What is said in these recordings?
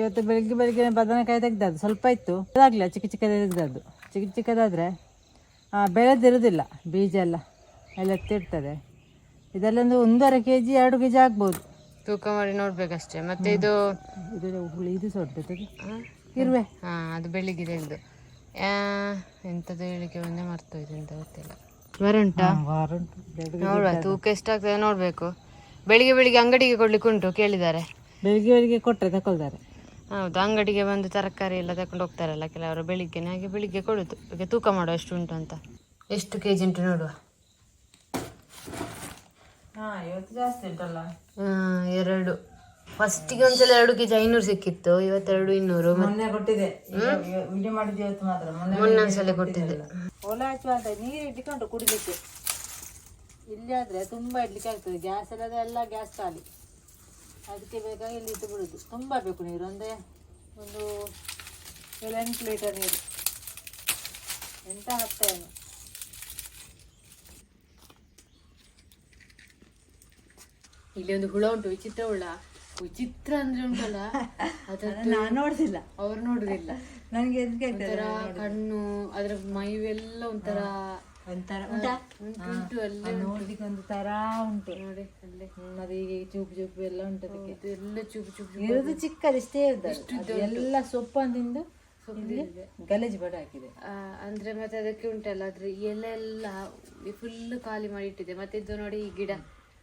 ಇವತ್ತು ಬೆಳಿಗ್ಗೆ ಬೆಳಿಗ್ಗೆ ಬದನೆಕಾಯಿ ತೆಗ್ದದ್ದು ಸ್ವಲ್ಪ ಇತ್ತು. ಅದಾಗಲಿಲ್ಲ ಚಿಕ್ಕ ಚಿಕ್ಕದೇ ತೆಗ್ದದ್ದು ಚಿಕ್ಕ ಚಿಕ್ಕದಾದರೆ ಬೆಳೆದಿರೋದಿಲ್ಲ ಬೀಜ ಎಲ್ಲ ಎಲ್ಲ ಎತ್ತಿರ್ತದೆ ಇದರಲ್ಲೊಂದು ಒಂದೂವರೆ ಕೆ ಜಿ ಎರಡು ಕೆ ಜಿ ಆಗ್ಬೋದು. ತೂಕ ಮಾಡಿ ನೋಡ್ಬೇಕಷ್ಟೇ. ಮತ್ತೆ ಇದು ಇದು ಹುಳಿ ಇದು ಸೊಡ್ಡೆ ಇರುವೆ. ಹಾ ಅದು ಬೆಳಿಗ್ಗೆ ತೆಗೆದು ಎಂತದ್ದು ಹೇಳಿಕೆ ಒಂದೇ ಮರ್ತೋಯ್ತು ಅಂತ ಗೊತ್ತಿಲ್ಲ. ವಾರ ಉಂಟು ನೋಡುವ ತೂಕ ಎಷ್ಟಾಗ್ತದೆ ನೋಡಬೇಕು. ಬೆಳಿಗ್ಗೆ ಬೆಳಿಗ್ಗೆ ಅಂಗಡಿಗೆ ಕೊಡ್ಲಿಕ್ಕೆ ಉಂಟು ಕೇಳಿದ್ದಾರೆ. ಬೆಳಿಗ್ಗೆ ಬೆಳಿಗ್ಗೆ ಕೊಟ್ಟರೆ ತಗೊಳ್ತಾರೆ ಹೌದು ಅಂಗಡಿಗೆ ಬಂದು ತರಕಾರಿ ಎಲ್ಲ ತಕೊಂಡು ಹೋಗ್ತಾರಲ್ಲ ಕೆಲವರು ಬೆಳಿಗ್ಗೆನೆ ಹಾಗೆ ಬೆಳಿಗ್ಗೆ ಕೊಡುದು. ಈಗ ತೂಕ ಮಾಡುವ ಎಷ್ಟು ಉಂಟು ಅಂತ? ಎಷ್ಟು ಕೆ ಜಿ ಉಂಟು ನೋಡುವ? ಹಾಂ ಇವತ್ತು ಜಾಸ್ತಿ ಉಂಟಲ್ಲ? ಆ, ಎರಡು. ಫಸ್ಟಿಗೆ ಒಂದ್ಸಲ ಎರಡು ಕೆ ಜಿ ಐನೂರು ಸಿಕ್ಕಿತ್ತು ಇವತ್ತೆರಡು ಇನ್ನೂರು. ಮೊನ್ನೆ ಕೊಟ್ಟಿದೆ ವಿಡಿಯೋ ಮಾಡಿದ್ದು ಇವತ್ತು ಮಾತ್ರ. ಮೊನ್ನೆ ಒಲೆ ಹಚ್ಚುವಂತ ನೀರು ಇಟ್ಕೊಂಡು ಕುಡಿಲಿಕ್ಕೆ. ಇಲ್ಲಿ ಆದ್ರೆ ತುಂಬಾ ಇಡ್ಲಿಕ್ಕೆ ಆಗ್ತದೆ. ಗ್ಯಾಸ್ ಎಲ್ಲ ಎಲ್ಲ ಗ್ಯಾಸ್ ಖಾಲಿ. ಅದಕ್ಕೆ ಬೇಕಾಗಿ ಇಲ್ಲಿ ಇಟ್ಟು ಬಿಡೋದು. ತುಂಬ ಬೇಕು ನೀರು ಒಂದೇ ಒಂದು ಏಳೆಂಟು ಲೀಟರ್ ನೀರು. ಎಂತ ಹತ್ತೇನು ಇಲ್ಲಿ ಒಂದು ಹುಳ ಉಂಟು ವಿಚಿತ್ರ ಹುಳ. ವಿಚಿತ್ರ ಅಂದ್ರೆ ಉಂಟಲ್ಲ ಅದನ್ನ ನಾನು ನೋಡುದಿಲ್ಲ. ಅವ್ರು ನೋಡುದಿಲ್ಲ. ನನಗೆ ಕಣ್ಣು ಅದ್ರ ಮೈವೆಲ್ಲ ಒಂಥರ ಒಂಥರ ಉಂಟಾ. ಉಂಟು ಅಲ್ಲೇ ನೋಡ್ಲಿಕ್ಕೆ ಒಂದು ತರ ಉಂಟು. ನೋಡಿ ಅಲ್ಲೇ ಅದು ಈಗ ಚೂಪು ಚೂಪು ಎಲ್ಲ ಉಂಟು ಅದಕ್ಕೆ. ಎಲ್ಲ ಚುಪ್ ಚುಪ್ ಇರೋದು ಚಿಕ್ಕದು ಇಷ್ಟೇ ಇರ್ತದೆ ಎಲ್ಲ ಇಲ್ಲಿ ಗಲೀಜು ಬಡ ಹಾಕಿದೆ. ಅಂದ್ರೆ ಮತ್ತೆ ಅದಕ್ಕೆ ಉಂಟಲ್ಲ ಅದ್ರ ಎಲೆ ಎಲ್ಲ ಫುಲ್ ಖಾಲಿ ಮಾಡಿ ಇಟ್ಟಿದೆ. ಮತ್ತೆ ಇದು ನೋಡಿ ಈ ಗಿಡ.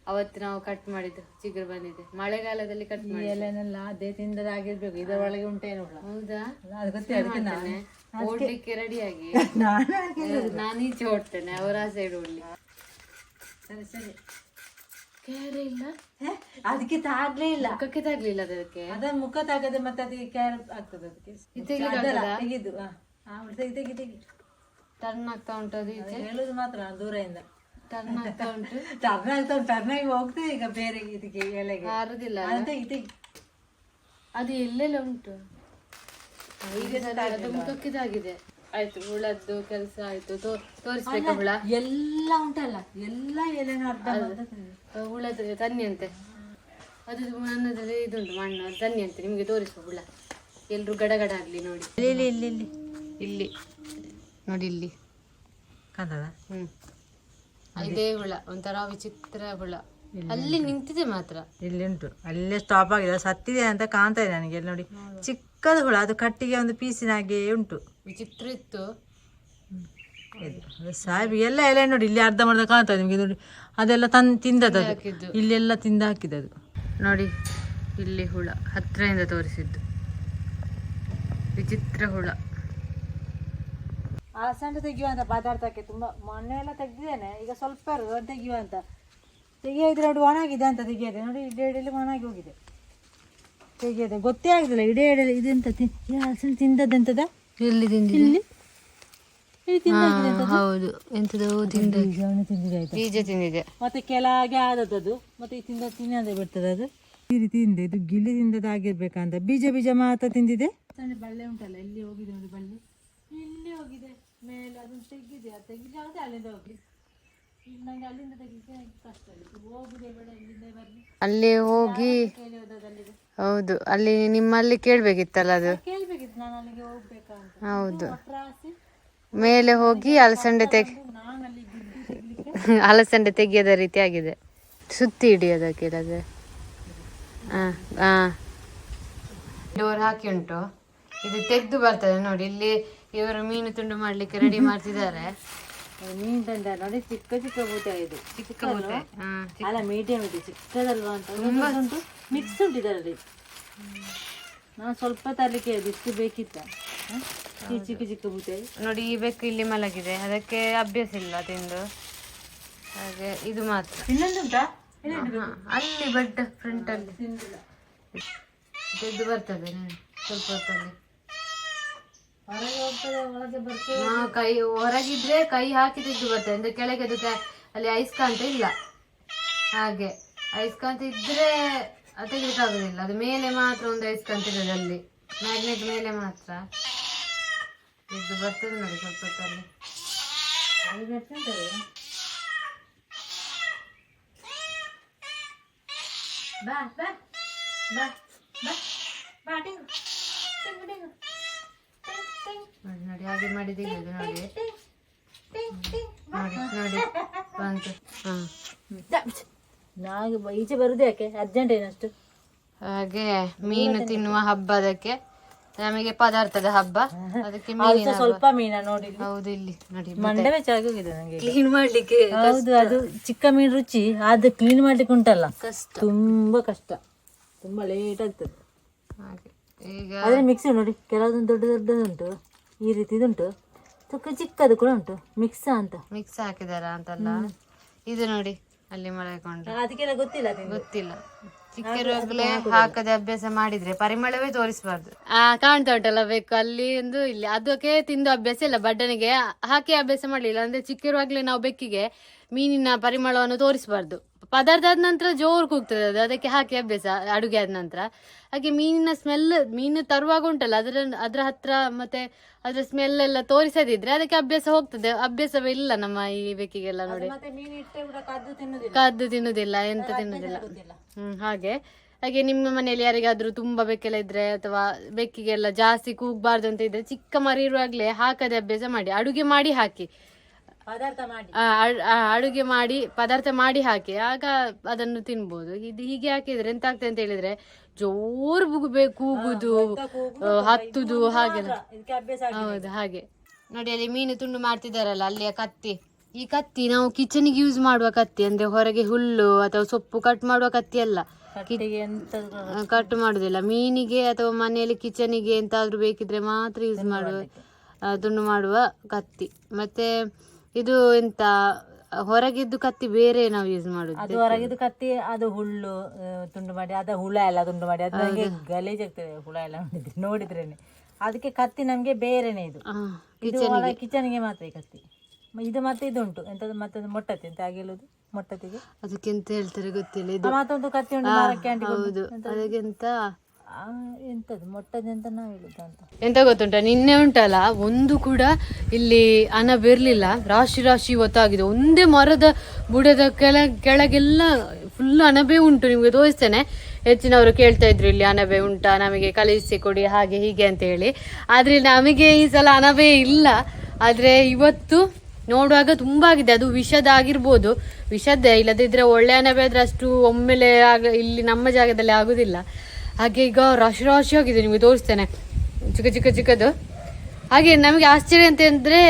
ಅವತ್ತು ನಾವು ಕಟ್ ಮಾಡಿದ್ದು ಚಿಗುರು ಬಂದಿದೆ. ಮಳೆಗಾಲದಲ್ಲಿ ಕಟ್ ಮಾಡಿ ಎಲೆನೆಲ್ಲ ಅದೇ ತಿಂದದಾಗಿರ್ಬೇಕು ಇದರೊಳಗೆ ಉಂಟೇನು ಹುಳ ಹೌದಾ? ಅದು ಗೊತ್ತೇ ಅದಕ್ಕೆ ನಾನು ಓಡ್ಲಿಕ್ಕೆ ರೆಡಿಯಾಗಿ ನಾನು ನಾನು ಈಚೆ ಓಡ್ತೇನೆ ಅವರ ಆ ಸೈಡ್ ಓಡ್ಲಿ ಸರಿ ಸರಿ. ಕ್ಯಾರೆ ಇಲ್ಲ? ಹೇ, ಅದಕ್ಕೆ ತಾಗ್ಲೇ ಇಲ್ಲ. ಮುಖಕ್ಕೆ ತಾಗ್ಲಿಲ್ಲ ಅದಕ್ಕೆ? ಅದನ್ನ ಮುಖ ತಾಗದೆ ಮತ್ತೆ ಅದಕ್ಕೆ ಕ್ಯಾರ್ ಆಗ್ತದೆ ಅದಕ್ಕೆ. ಅದಲ್ಲ, ತೆಗಿದು ಹಾ. ಹಾ, ತೆಗಿ ತೆಗಿ ತೆಗಿ ಟರ್ನ್ ಆಗ್ತಾ ಉಂಟು ಅದು ಈಚೆ? ಹೇಳುದು ಮಾತ್ರ ದೂರದಿಂದ. ಟರ್ನ್ ಆಗ್ತಾ ಉಂಟು? ಟರ್ನ್ ಆಗ್ತಾ ಟರ್ನಾಗಿ ಹೋಗ್ತದೆ ಈಗ ಬೇರೆ ಇದಕ್ಕೆ ಎಲೆಗೆ. ಹಾರುದಿಲ್ಲ ಅದು ತೆಗಿ. ತೆಗಿ ಅದು ಎಲ್ಲೆಲ್ಲ ಉಂಟು? ಈಗ ಸರಿ, ಅದು ಮುಖಕ್ಕೆ ಆಯ್ತು ಹುಳದ್ದು ಕೆಲಸ ಆಯ್ತು ತೋರಿಸ್ಬೇಕು ಹುಳ. ಎಲ್ಲ ಉಂಟಲ್ಲ ಎಲ್ಲ ಎಲೆನ ಅರ್ಧ ಹುಳದ ತನ್ನಿ ಅಂತೆ. ಅದು ಮಣ್ಣದಲ್ಲಿ ಇದುಂಟು ಮಣ್ಣು ಅದು ತನ್ನಿ ಅಂತೆ. ನಿಮಗೆ ತೋರಿಸುವ ಹುಳ. ಎಲ್ರು ಗಡಗಡ ಆಗ್ಲಿ ನೋಡಿ. ಇಲ್ಲಿ ಇಲ್ಲಿ ಇಲ್ಲಿ ಇಲ್ಲಿ. ನೋಡಿ ಇಲ್ಲಿ. ಕಾಣ್ತದ? ಹ್ಮ್. ಇದೇ ಹುಳ ಒಂಥರ ವಿಚಿತ್ರ ಹುಳ. ಅಲ್ಲಿ ನಿಂತಿದೆ ಮಾತ್ರ. ಇಲ್ಲಿ ಉಂಟು. ಅಲ್ಲೇ ಸ್ಟಾಪ್ ಆಗಿದೆ. ಸತ್ತಿದೆ ಅಂತ ಕಾಣ್ತಾ ಇದೆ ನನಗೆ. ಇಲ್ಲಿ ನೋಡಿ ಚಿಕ್ಕದು ಹುಳ ಅದು ಕಟ್ಟಿಗೆ ಒಂದು ಪೀಸಿನ ಹಾಗೆ ಉಂಟು. ವಿಚಿತ್ರ ಇತ್ತು. ಸಾಹೇಬ್ ಎಲ್ಲ ಎಲೆ ನೋಡಿ ಇಲ್ಲಿ ಅರ್ಧ ಮರ್ಧ ಕಾಣ್ತದೆ ನಿಮಗೆ ನೋಡಿ. ಅದೆಲ್ಲ ತನ್ ತಿಂದದ್ದು ಅದು. ಇಲ್ಲೆಲ್ಲ ತಿಂದ ಹಾಕಿದದು ನೋಡಿ ಇಲ್ಲಿ ಹುಳ ಹತ್ತಿರದಿಂದ ತೋರಿಸಿದ್ದು. ವಿಚಿತ್ರ ಹುಳ. ಆ ಸಣ್ಣ ತೆಗಿಯುವ ಅಂತ ಪದಾರ್ಥಕ್ಕೆ ತುಂಬ ಮೊನ್ನೆ ಎಲ್ಲ ತೆಗ್ದಿದ್ದೇನೆ ಈಗ ಸ್ವಲ್ಪ ಇರೋದು ಅದು ತೆಗಿಯುವ ಅಂತ. ತೆಗಿಯೋದ್ರೆ ನೋಡಿ ಒಣಗಿದೆ ಅಂತ ತೆಗಿಯೋದೆ ನೋಡಿ ಇಡೀ ಒಣಗಿ ಹೋಗಿದೆ. ತೆಗಿಯೋದೆ ಗೊತ್ತೇ ಆಗುದಿಲ್ಲ. ಇಡೀ ಇಡಲಿ ಇದೆಂತ ಹಲಸಿನ ತಿಂದದ್ದೆಂತದ ಎಲ್ಲಿ ತಿಂದಿದೆ ಇಲ್ಲಿ. ಇಲ್ಲಿ ತಿಂದಾಗಿದೆ ಅಂತದ್ದು. ಹೌದು. ಎಂತದೋ ತಿಂದ ಬೀಜವನ್ನು ತಿಂದಿದೆ ಆಯ್ತಾ? ಬೀಜ ತಿಂದಿದೆ. ಮತ್ತೆ ಕೆಳಗೆ ಆದದ್ದು ಮತ್ತೆ ಈ ತಿಂದ ತಿನ್ನದೆ ಬಿಡ್ತದೆ ಅದು. ಈ ರೀತಿ ತಿಂದೆ. ಇದು ಗಿಳಿ ತಿಂದದಾಗಿರ್ಬೇಕಂತ ಬೀಜ ಬೀಜ ಮಾತ್ರ ತಿಂದಿದೆ? ಸಣ್ಣ ಬಳ್ಳಿ ಉಂಟಲ್ಲ ಎಲ್ಲಿ ಹೋಗಿದೆ ನೋಡಿ ಬಳ್ಳಿ? ಇಲ್ಲಿ ಹೋಗಿದೆ. ಮೇಲೆ ಅದನ್ನು ತೆಗಿದೆ ಅದು ತೆಗಿಲಾಗದೆ ಅಲ್ಲಿಂದ ಹೋಗಿ ಈಗ ನಂಗೆ ಅಲ್ಲಿಂದ ತೆಗಿಲಿಕ್ಕೆ ಕಷ್ಟ ಆಯಿತು. ಹೋಗುದೇ ಬೇಡ ಇಲ್ಲಿಂದ ಬರಲಿ. ಅಲ್ಲಿ ಹೋಗಿ ಹೌದು ಅಲ್ಲಿ ನಿಮ್ಮಲ್ಲಿ ಕೇಳ್ಬೇಕಿತ್ತಲ್ಲ ಅದು? ಕೇಳ್ಬೇಕಿತ್ತು ನಾನು ಅಲ್ಲಿಗೆ ಹೋಗ್ಬೇಕಾ ಅಂತ ಹೌದು. ಮೇಲೆ ಹೋಗಿ ಅಲಸಂಡೆ ತೆಗೆ ನಾನು ಅಲ್ಲಿ ಗುಡ್ಡು ತೆಗಿಲಿಕ್ಕೆ ಅಲಸಂಡೆ ತೆಗೆಯದ ರೀತಿ ಆಗಿದೆ. ಸುತ್ತಿ ಹಿಡಿಯೋದಕ್ಕೆ ಇಲ್ಲದೆ ಹಾ ಹಾ ಡೋರ್ ಹಾಕಿ ಉಂಟು. ಇದು ತೆಗೆದು ಬರ್ತದೆ ನೋಡಿ ಇಲ್ಲಿ ಇವರು ಮೀನು ತುಂಡು ಮಾಡ್ಲಿಕ್ಕೆ ರೆಡಿ ಮಾಡ್ತಿದ್ದಾರೆ. ಮೀನ್ ತಂದ ನೋಡಿ ಚಿಕ್ಕ ಚಿಕ್ಕ ಬೂತ ಇದು. ಚಿಕ್ಕ ಬೂತೆ ಅಲ್ಲ ಮೀಡಿಯಂ ಇದೆ ಚಿಕ್ಕದಲ್ವಾ ಅಂತ. ಉಂಟು. ಮಿಕ್ಸ್ ಉಂಟು ಇದರಲ್ಲಿ. ನಾನು ಸ್ವಲ್ಪ ತರಲಿಕ್ಕೆ ಇಷ್ಟು ಬೇಕಿತ್ತ? ಈ ಚಿಕ್ಕ ಚಿಕ್ಕ ಬೂತೆ ನೋಡಿ ಈ ಬೇಕು ಇಲ್ಲಿ ಮಲಗಿದೆ. ಅದಕ್ಕೆ ಅಭ್ಯಾಸ ಇಲ್ಲ ತಿಂದು. ಹಾಗೆ ಇದು ಮಾತ್ರ. ಇನ್ನೊಂದು ಉಂಟಾ? ಅಲ್ಲಿ ಬೆಡ್ ಫ್ರಂಟ್ ಅಲ್ಲಿ. ತೆಗೆದು ಬರ್ತದೆ ಸ್ವಲ್ಪ ಹೊತ್ತಲ್ಲಿ ಹೊರಗೆ ಹೋಗ್ತದೆ ಒಳಗೆ ಬರ್ತದೆ ಹಾ, ಕೈ ಹೊರಗಿದ್ರೆ ಕೈ ಹಾಕಿ ತೆಗೆದು ಬರ್ತದೆ. ಅಂದ್ರೆ ಕೆಳಗೆ ಅದು ಅಲ್ಲಿ ಅಯಸ್ಕಾಂತ ಇಲ್ಲ. ಹಾಗೆ ಅಯಸ್ಕಾಂತ ಇದ್ರೆ ಅದು ತೆಗಿಲಿಕ್ಕಾಗುದಿಲ್ಲ. ಅದು ಮೇಲೆ ಮಾತ್ರ ಒಂದು ಅಯಸ್ಕಾಂತ ಇರೋದು ಅಲ್ಲಿ. ಮ್ಯಾಗ್ನೆಟ್ ಮೇಲೆ ಮಾತ್ರ. ಇದ್ದು ಬರ್ತದೆ ನೋಡಿ ಸ್ವಲ್ಪ ಹೊತ್ತಲ್ಲಿ. ಅಲ್ಲಿ ಬಾ ಬಾ ಬಾ ಬಾ ಬಾ ನೋಡಿ ನೋಡಿ ಹಾಗೆ ನೋಡಿ. ನೋಡಿ ನೋಡಿ. ಬಂತು. ಹಾ. ನಾಗೆ ಬ- ಈಚೆ ಬರುದು ಯಾಕೆ? ಅರ್ಜೆಂಟ್ ಏನಷ್ಟು ಹಾಗೆ ಮೀನು ತಿನ್ನುವ ಹಬ್ಬ ಅದಕ್ಕೆ. ನಮಗೆ ಪದಾರ್ಥದ ಹಬ್ಬ. ಅದಕ್ಕೆ ಮೀನಿನ ಸ್ವಲ್ಪ ಮೀನ ನೋಡಿ ಹೌದು ಇಲ್ಲಿ ನೋಡಿ ಮಂಡೆ ಬೆಚ್ಚಾಗಿ ನನಗೆ ನಂಗೆ ಕ್ಲೀನ್ ಮಾಡ್ಲಿಕ್ಕೆ ಹೌದು ಅದು ಚಿಕ್ಕ ಮೀನು ರುಚಿ ಅದು ಕ್ಲೀನ್ ಮಾಡ್ಲಿಕ್ಕೆ ಉಂಟಲ್ಲ ಕಷ್ಟ. ತುಂಬಾ ಕಷ್ಟ. ತುಂಬಾ ಲೇಟ್ ಆಗ್ತದೆ. ಹಾಗೆ. ಈಗ ಮಿಕ್ಸ್ ಮಿಕ್ಸಿ ನೋಡಿ ಕೆಲವೊಂದು ದೊಡ್ಡ ದೊಡ್ಡದುಂಟು ಈ ರೀತಿದುಂಟು. ಚಿಕ್ಕ ಚಿಕ್ಕದು ಕೂಡ ಉಂಟು ಮಿಕ್ಸ್ ಅಂತ. ಮಿಕ್ಸ್ ಹಾಕಿದಾರ ಅಂತಲ್ಲ? ಇದು ನೋಡಿ ಅಲ್ಲಿ ಮಳೆಕೊಂಡು ಅದಕ್ಕೆಲ್ಲ ಗೊತ್ತಿಲ್ಲ ನಿಮ್ಗೆ. ಗೊತ್ತಿಲ್ಲ. ಚಿಕ್ಕರುವಾಗಲೇ ಹಾಕದೆ ಅಭ್ಯಾಸ ಮಾಡಿದ್ರೆ ಪರಿಮಳವೇ ತೋರಿಸಬಾರ್ದು. ಆ ಕಾಣ್ತಾ ಉಂಟಲ್ಲ ಬೇಕು ಅಲ್ಲಿ ಒಂದು ಇಲ್ಲಿ. ಅದಕ್ಕೆ ತಿಂದು ಅಭ್ಯಾಸ ಇಲ್ಲ ಬಡ್ಡನಿಗೆ ಹಾಕಿ ಅಭ್ಯಾಸ ಮಾಡಲಿಲ್ಲ. ಅಂದ್ರೆ ಚಿಕ್ಕಿರುವಾಗಲೇ ನಾವು ಬೆಕ್ಕಿಗೆ ಮೀನಿನ ಪರಿಮಳವನ್ನು ತೋರಿಸಬಾರ್ದು. ಪದಾರ್ಥ ಆದ ನಂತರ ಜೋರು ಕೂಗ್ತದೆ ಅದು. ಅದಕ್ಕೆ ಹಾಕಿ ಅಭ್ಯಾಸ ಅಡುಗೆ ಆದ ನಂತರ. ಹಾಗೆ ಮೀನಿನ ಸ್ಮೆಲ್ ಮೀನು ತರುವಾಗ ಉಂಟಲ್ಲ ಅದರ ಅದರ ಹತ್ರ ಮತ್ತೆ ಅದ್ರ ಸ್ಮೆಲ್ ಎಲ್ಲ ತೋರಿಸದಿದ್ರೆ ಅದಕ್ಕೆ ಅಭ್ಯಾಸ ಹೋಗ್ತದೆ. ಅಭ್ಯಾಸವೇ ಇಲ್ಲ ನಮ್ಮ ಈ ಬೆಕ್ಕಿಗೆಲ್ಲ ನೋಡಿ. ಕದ್ದು ತಿನ್ನುದಿಲ್ಲ. ಎಂತ ತಿನ್ನುದಿಲ್ಲ. ಹ್ಮ್ ಹಾಗೆ. ಹಾಗೆ ನಿಮ್ಮ ಮನೆಯಲ್ಲಿ ಯಾರಿಗಾದ್ರೂ ತುಂಬಾ ಬೆಕ್ಕೆಲ್ಲ ಇದ್ರೆ ಅಥವಾ ಬೆಕ್ಕಿಗೆಲ್ಲ ಜಾಸ್ತಿ ಕೂಗ್ಬಾರ್ದು ಅಂತ ಇದ್ರೆ ಚಿಕ್ಕ ಮರಿ ಇರುವಾಗ್ಲೇ ಹಾಕದೆ ಅಭ್ಯಾಸ ಮಾಡಿ. ಅಡುಗೆ ಮಾಡಿ ಹಾಕಿ. ಪದಾರ್ಥ ಮಾಡಿ. ಆ, ಅಡ್- ಆ, ಅಡುಗೆ ಮಾಡಿ ಪದಾರ್ಥ ಮಾಡಿ ಹಾಕಿ ಆಗ ಅದನ್ನು ತಿನ್ಬೋದು. ಇದು ಹೀಗೆ ಹಾಕಿದ್ರೆ ಎಂತ ಆಗ್ತದೆ ಅಂತ ಹೇಳಿದ್ರೆ ಜೋರು ಬುಗುಬೇಕು ಕೂಗುದು ಆ, ಹತ್ತುದು ಹಾಗೆ ಇದಕ್ಕೆ ಅಭ್ಯಾಸ ಆಗಿ ಹೌದು ಹಾಗೆ. ನೋಡಿ ಅಲ್ಲಿ ಮೀನು ತುಂಡು ಮಾಡ್ತಿದಾರಲ್ಲ ಅಲ್ಲಿಯ ಕತ್ತಿ. ಈ ಕತ್ತಿ ನಾವು ಕಿಚನ್ಗೆ ಯೂಸ್ ಮಾಡುವ ಕತ್ತಿ ಅಂದ್ರೆ ಹೊರಗೆ ಹುಲ್ಲು ಅಥವಾ ಸೊಪ್ಪು ಕಟ್ ಮಾಡುವ ಕತ್ತಿ ಅಲ್ಲ. ಕಟ್ಟಿಗೆ ಎಂತ ಕಟ್ ಮಾಡುದಿಲ್ಲ. ಮೀನಿಗೆ ಅಥವಾ ಮನೆಯಲ್ಲಿ ಕಿಚನಿಗೆ ಎಂತಾದ್ರೂ ಬೇಕಿದ್ರೆ ಮಾತ್ರ ಯೂಸ್ ಮಾಡುವ ಆ, ತುಂಡು ಮಾಡುವ ಕತ್ತಿ. ಮತ್ತೆ ಇದು ಎಂತ ಹೊರಗಿದ್ದು ಕತ್ತಿ ಬೇರೆ ನಾವು ಯೂಸ್ ಮಾಡುದು. ಅದು ಹೊರಗಿದ್ದು ಕತ್ತಿ ಅದು ಹುಲ್ಲು ಆ, ತುಂಡು ಮಾಡಿ ಅದ ಹುಳ ಎಲ್ಲ ತುಂಡು ಮಾಡಿ ಅದು ನನಗೆ ಗಲೀಜ್ ಆಗ್ತದೆ ಹುಳ ಎಲ್ಲ ನೋಡಿದ್ರೆ ನೋಡಿದ್ರೇನೆ. ಅದಕ್ಕೆ ಕತ್ತಿ ನಮ್ಗೆ ಬೇರೆನೆ ಇದು. ಕಿಚನ್ ಇದು ಕಿಚನ್ಗೆ ಮಾತ್ರ ಈ ಕತ್ತಿ. ಮ- ಇದು ಮತ್ತೆ ಇದು ಉಂಟು ಎಂತದು ಮತ್ತೆ ಮೊಟ್ಟತಿ ಅಂತ ಹಾಗೆ ಹೇಳುದು? ಮೊಟ್ಟತಿಗೆ. ಅದಕ್ಕೆ ಎಂತ ಹೇಳ್ತಾರೆ ಗೊತ್ತಿಲ್ಲ. ಇದು ಮತ್ತೊಂದು ಕತ್ತಿ ಉಂಟು ಮರಕ್ಕೆ ಅಂಟಿಕೊಂಡು. ಹೌದು. ಅದಕ್ಕೆಂತ ಎಂತದು? ಮೊಟ್ಟದೆ ಅಂತ ನಾವು ಅಂತ? ಎಂತ ಗೊತ್ತುಂಟ? ನಿನ್ನೆ ಉಂಟಲ್ಲ, ಒಂದು ಕೂಡ ಇಲ್ಲಿ ಹಣ ಬಿರ್ಲಿಲ್ಲ. ರಾಶಿ ರಾಶಿ ಒತ್ತಾಗಿದೆ ಒಂದೇ ಮರದ ಬುಡದ ಕೆಳ, ಕೆಳಗೆಲ್ಲ ಫುಲ್ ಅಣಬೆ ಉಂಟು ನಿಮ್ಗೆ ತೋರಿಸ್ತೇನೆ. ಹೆಚ್ಚಿನವರು ಕೇಳ್ತಾ ಇದ್ರು, ಇಲ್ಲಿ ಅಣಬೆ ಉಂಟಾ, ನಮಗೆ ಕಳಿಸಿ ಕೊಡಿ, ಹಾಗೆ ಹೀಗೆ ಅಂತ ಹೇಳಿ. ಆದ್ರೆ ನಮಗೆ ಈ ಸಲ ಅಣಬೆ ಇಲ್ಲ. ಆದ್ರೆ ಇವತ್ತು ನೋಡುವಾಗ ತುಂಬಾ ಆಗಿದೆ. ಅದು ವಿಷದ ಆಗಿರ್ಬೋದು. ವಿಷದ್ದೇ, ಇಲ್ಲದಿದ್ರೆ ಒಳ್ಳೆ ಅಣಬೆ ಆದ್ರೆ ಅಷ್ಟು ಒಮ್ಮೆಲೆ ಆಗ, ಇಲ್ಲಿ ನಮ್ಮ ಜಾಗದಲ್ಲಿ ಆಗುದಿಲ್ಲ. ಹಾಗೆ ಈಗ ರಾಶಿ ರಾಶಿ ಆಗಿದೆ ನಿಮಗೆ ತೋರಿಸ್ತೇನೆ. ಚಿಕ್ಕ ಚಿಕ್ಕ ಚಿಕ್ಕದು. ಹಾಗೆ ನಮಗೆ ಆಶ್ಚರ್ಯ ಅಂತ ಅಂದರೆ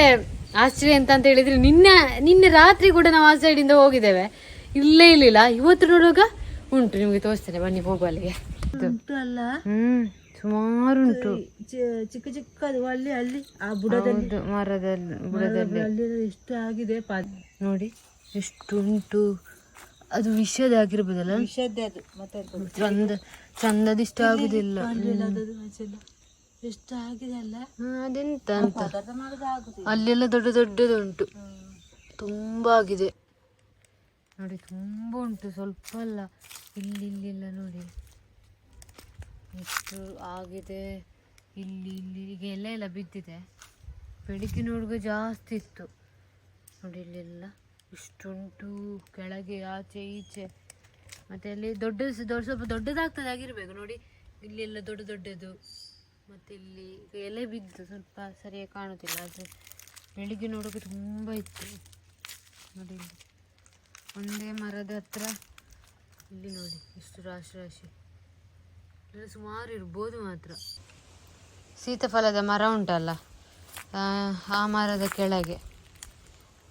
ಆಶ್ಚರ್ಯ ಅಂತ ಅಂತ ಹೇಳಿದ್ರೆ ನಿನ್ನೆ ನಿನ್ನೆ ರಾತ್ರಿ ಕೂಡ ನಾವು ಆ ಸೈಡಿಂದ ಹೋಗಿದ್ದೇವೆ. ಇಲ್ಲೇ ಇರಲಿಲ್ಲ. ಇವತ್ತು ನೋಡುವಾಗ ಉಂಟು. ನಿಮಗೆ ತೋರಿಸ್ತೇನೆ. ಬನ್ನಿ ಹೋಗುವ ಅಲ್ಲಿಗೆ. ಅಲ್ಲ? ಹ್ಮ್ ಸುಮಾರು ಉಂಟು. ಚಿಕ್ಕ ಚಿಕ್ಕದು ಅಲ್ಲಿ ಅಲ್ಲಿ ಆ ಬುಡದಲ್ಲಿ. ಮರದಲ್ಲಿ ಬುಡದಲ್ಲಿ. ಅಲ್ಲಿ ಎಷ್ಟು ಆಗಿದೆ? ನೋಡಿ ಎಷ್ಟು ಉಂಟು. ಅದು ವಿಷದಾಗಿರ್ಬೋದಲ್ಲ ವಿಷದ್ದೇ ಅದು ಮತ್ತೆ ಅದು ಚಂದ ಚಂದದಿಷ್ಟ ಆಗುದಿಲ್ಲ. ಎಷ್ಟು ಆಗಿದೆ ಅಲ್ಲ? ಅದೆಂತ ಅಂತ. ಅಲ್ಲೆಲ್ಲ ದೊಡ್ಡ ದೊಡ್ಡದುಂಟು. ತುಂಬಾ ಆಗಿದೆ. ನೋಡಿ ತುಂಬಾ ಉಂಟು ಸ್ವಲ್ಪ ಅಲ್ಲ. ಇಲ್ಲಿ ಇಲ್ಲಿಲ್ಲ ನೋಡಿ. ಎಷ್ಟು ಆಗಿದೆ. ಇಲ್ಲಿ ಇಲ್ಲಿ ಈಗ ಎಲೆ ಎಲ್ಲ ಬಿದ್ದಿದೆ. ಬೆಳಿಗ್ಗೆ ನೋಡುವ ಜಾಸ್ತಿ ಇತ್ತು. ನೋಡಿ ಇಲ್ಲೆಲ್ಲ. ಇಷ್ಟುಂಟು ಕೆಳಗೆ, ಆಚೆ, ಈಚೆ. ಮತ್ತೆ ಅಲ್ಲಿ ದೊಡ್ಡ ದೊಡ್ಡ, ಸ್ವಲ್ಪ ದೊಡ್ಡದಾಗ್ತದೆ, ಆಗಿರ್ಬೇಕು. ನೋಡಿ, ಇಲ್ಲೆಲ್ಲ ದೊಡ್ಡ ದೊಡ್ಡದು. ಮತ್ತೆ ಇಲ್ಲಿ ಎಲೆ ಬಿದ್ದು ಸ್ವಲ್ಪ ಸರಿಯಾಗಿ ಕಾಣುತ್ತಿಲ್ಲ. ಆದರೆ ಬೆಳಿಗ್ಗೆ ನೋಡೋಕೆ ತುಂಬ ಇತ್ತು. ನೋಡಿ ಒಂದೇ ಮರದ ಹತ್ರ ಇಲ್ಲಿ ನೋಡಿ ಎಷ್ಟು ರಾಶಿ ರಾಶಿ. ಸುಮಾರು ಇರ್ಬೋದು ಮಾತ್ರ. ಸೀತಾಫಲದ ಮರ ಉಂಟಲ್ಲ? ಆ ಮರದ ಕೆಳಗೆ.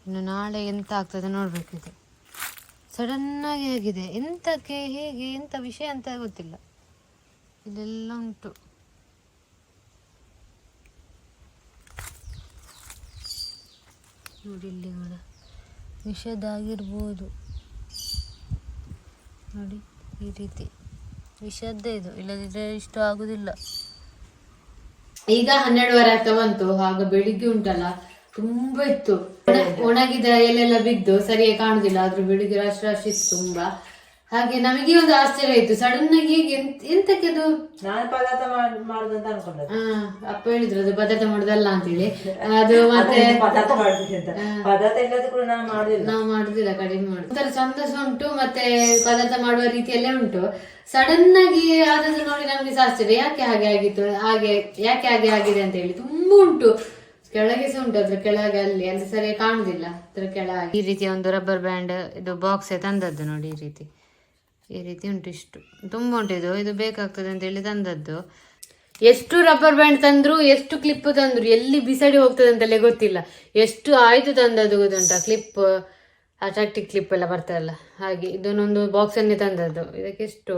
ಇನ್ನು ನಾಳೆ ಎಂತ ಆಗ್ತದೆ ನೋಡ್ಬೇಕಿದೆ ಸಡನ್ನಾಗಿ ಆಗಿದೆ. ಎಂತಕ್ಕೆ, ಹೇಗೆ, ಎಂತ ವಿಷಯ ಅಂತ ಗೊತ್ತಿಲ್ಲ. ಇದೆಲ್ಲ ಉಂಟು. ನೋಡಿ ಇಲ್ಲಿ ಕೂಡ ವಿಷದಾಗಿರ್ಬೋದು ನೋಡಿ ಈ ರೀತಿ. ವಿಷದ್ದೇ ಇದು. ಇಲ್ಲದಿದ್ರೆ ಇಷ್ಟು ಆಗುದಿಲ್ಲ. ಈಗ ಹನ್ನೆರಡುವರೆ ಆಗ್ತಾ ಬಂತು. ಹಾಗ ಬೆಳಿಗ್ಗೆ ಉಂಟಲ್ಲ. ತುಂಬಾ ಇತ್ತು. ಒಣ- ಒಣಗಿದ ಎಲೆಲ್ಲ ಬಿದ್ದು ಸರಿಯಾಗಿ ಕಾಣುದಿಲ್ಲ ಆದ್ರೂ ಬೆಳಿಗ್ಗೆ ರಾಶಿ ರಾಶಿ ಇತ್ತು ತುಂಬಾ. ಹಾಗೆ ನಮಗೆ ಒಂದು ಆಶ್ಚರ್ಯ ಆಯ್ತು ಸಡನ್ ಆಗಿ ಹೇಗೆ ಎಂತ- ಎಂತಕ್ಕೆ ಅದು? ನಾನು ಪದಾರ್ಥ ಮಾಡ್- ಮಾಡುದಂತ ಅನ್ಕೊಂಡೆ ಅಪ್ಪ ಹೇಳಿದ್ರು ಅದು ಪದಾರ್ಥ ಮಾಡುದಲ್ಲ ಅಂತೇಳಿ. ಅದು ಮತ್ತೆ ಪದಾರ್ಥ ಮಾಡ್ತೀನಿ ಅಂತ. ಪದಾರ್ಥ ಇಲ್ಲದ ಕೂಡ ನಾನು ಮಾಡುದಿಲ್ಲ. ನಾವು ಮಾಡುದಿಲ್ಲ ಕಡಿಮೆ ಮಾಡುದು. ಒಂಥರ ಉಂಟು ಮತ್ತೆ ಪದಾರ್ಥ ಮಾಡುವ ರೀತಿಯಲ್ಲೇ ಉಂಟು. ಸಡನ್ ಆಗಿ ಆದದ್ದು ನೋಡಿ ನಮ್ಗೆ ಆಶ್ಚರ್ಯ. ಯಾಕೆ ಹಾಗೆ ಆಗಿತ್ತು ಹಾಗೆ ಯಾಕೆ ಹಾಗೆ ಆಗಿದೆ ಅಂತ ಹೇಳಿ. ತುಂಬಾ ಉಂಟು. ಕೆಳಗೆ ಸಹ ಉಂಟು, ಅದ್ರ ಕೆಳಗೆ ಅಲ್ಲಿ ಅಂದ್ರೆ ಸರಿಯಾಗಿ ಕಾಣುದಿಲ್ಲ, ಅದ್ರ ಕೆಳಗೆ. ಈ ರೀತಿಯ ಒಂದು ರಬ್ಬರ್ ಬ್ಯಾಂಡ್ ಇದು ಬಾಕ್ಸ್ ತಂದದ್ದು ನೋಡಿ ಈ ರೀತಿ. ಈ ರೀತಿ ಉಂಟು ಇಷ್ಟು. ತುಂಬ ಉಂಟು ಇದು ಇದು ಬೇಕಾಗ್ತದೆ ಅಂತ ಹೇಳಿ ತಂದದ್ದು. ಎಷ್ಟು ರಬ್ಬರ್ ಬ್ಯಾಂಡ್ ತಂದ್ರು, ಎಷ್ಟು ಕ್ಲಿಪ್ ತಂದ್ರು, ಎಲ್ಲಿ ಬಿಸಾಡಿ ಹೋಗ್ತದೆ ಅಂತಲೇ ಗೊತ್ತಿಲ್ಲ. ಎಷ್ಟು ಆಯ್ತು ತಂದದ್ದು ಗೊತ್ತುಂಟ? ಕ್ಲಿಪ್ ಅಟ್ರಾಕ್ಟಿವ್ ಕ್ಲಿಪ್ ಎಲ್ಲ ಬರ್ತದಲ್ಲ. ಹಾಗೆ, ಇದನ್ನೊಂದು ಬಾಕ್ಸ್ ಅನ್ನೇ ತಂದದ್ದು. ಇದಕ್ಕೆ ಎಷ್ಟು?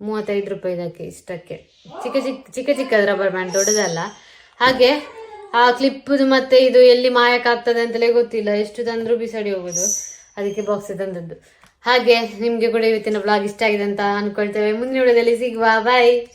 ಮೂವತ್ತೈದು ರೂಪಾಯಿ ಇದಕ್ಕೆ ಇಷ್ಟಕ್ಕೆ. ಚಿಕ್ಕ ಚಿಕ್ಕ ಚಿಕ್ಕ ಚಿಕ್ಕ ರಬ್ಬರ್ ಬ್ಯಾಂಡ್ ದೊಡ್ಡದಲ್ಲ. ಹಾಗೆ ಆ ಕ್ಲಿಪ್ ಮತ್ತೆ ಇದು ಎಲ್ಲಿ ಮಾಯಕ್ಕಾಗ್ತದೆ ಅಂತಲೇ ಗೊತ್ತಿಲ್ಲ. ಎಷ್ಟು ತಂದ್ರು ಬಿಸಾಡಿ ಹೋಗುದು. ಅದಕ್ಕೆ ಬಾಕ್ಸ್ ತಂದದ್ದು. ಹಾಗೆ, ನಿಮ್ಗೆ ಕೂಡ ಇವತ್ತಿನ ಬ್ಲಾಗ್ ಇಷ್ಟ ಆಗಿದೆ ಅಂತ ಅನ್ಕೊಳ್ತೇವೆ. ಮುಂದಿನ ವಿಡಿಯೋದಲ್ಲಿ ಸಿಗುವ. ಬಾಯ್